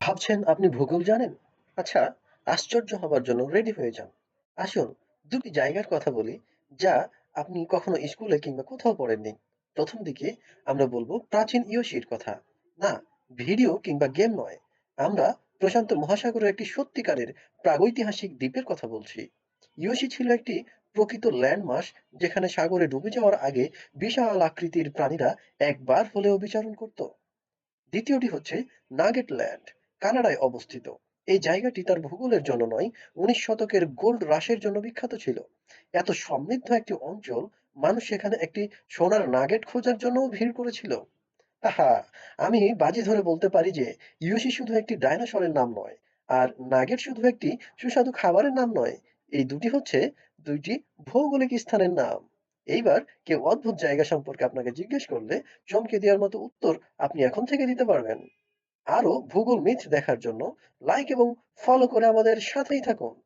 ভাবছেন আপনি ভূগোল জানেন? আচ্ছা, আশ্চর্য হবার জন্য রেডি হয়ে যান। আসুন, দুটি জায়গার কথা বলি, যা আপনি কখনো স্কুলে কিংবা কোথাও পড়েননি। ১ম দিকে আমরা বলব প্রাচীন ইয়োশির কথা। না, ভিডিও কিংবা গেম নয়। আমরা প্রশান্ত মহাসাগরের একটি সত্যিকারের প্রাগৈতিহাসিক দ্বীপের কথা বলছি। ইয়োশি ছিল একটি প্রকৃত ল্যান্ডমাস যেখানে সাগরে ডুবে যাওয়ার আগে বিশাল আকৃতির প্রাণীরা একবার হলেও বিচরণ করত। দ্বিতীয়টি হচ্ছে নাগেট ল্যান্ড, কানাডায় অবস্থিত। এই জায়গাটি তার ভূগোলের জন্য নয়, ১৯ শতকের গোল্ড রাশের জন্য বিখ্যাত ছিল। এত সমৃদ্ধ একটি অঞ্চল, মানুষ সেখানে একটি সোনার নাগেট খোঁজার জন্যও ভিড় করেছিল। আহা! আমি বাজি ধরে বলতে পারি যে ইয়োশি শুধু একটি ডাইনোসরের নাম নয়, আর নাগেট শুধু একটি সুস্বাদু খাবারের নাম নয়। এই দুটি হচ্ছে দুইটি ভৌগোলিক স্থানের নাম। এইবার কেউ অদ্ভুত জায়গা সম্পর্কে আপনাকে জিজ্ঞেস করলে চমকে দেওয়ার মতো উত্তর আপনি এখন থেকে দিতে পারবেন। আরও ভূগোল মিথ দেখার জন্য লাইক এবং ফলো করে আমাদের সাথেই থাকুন।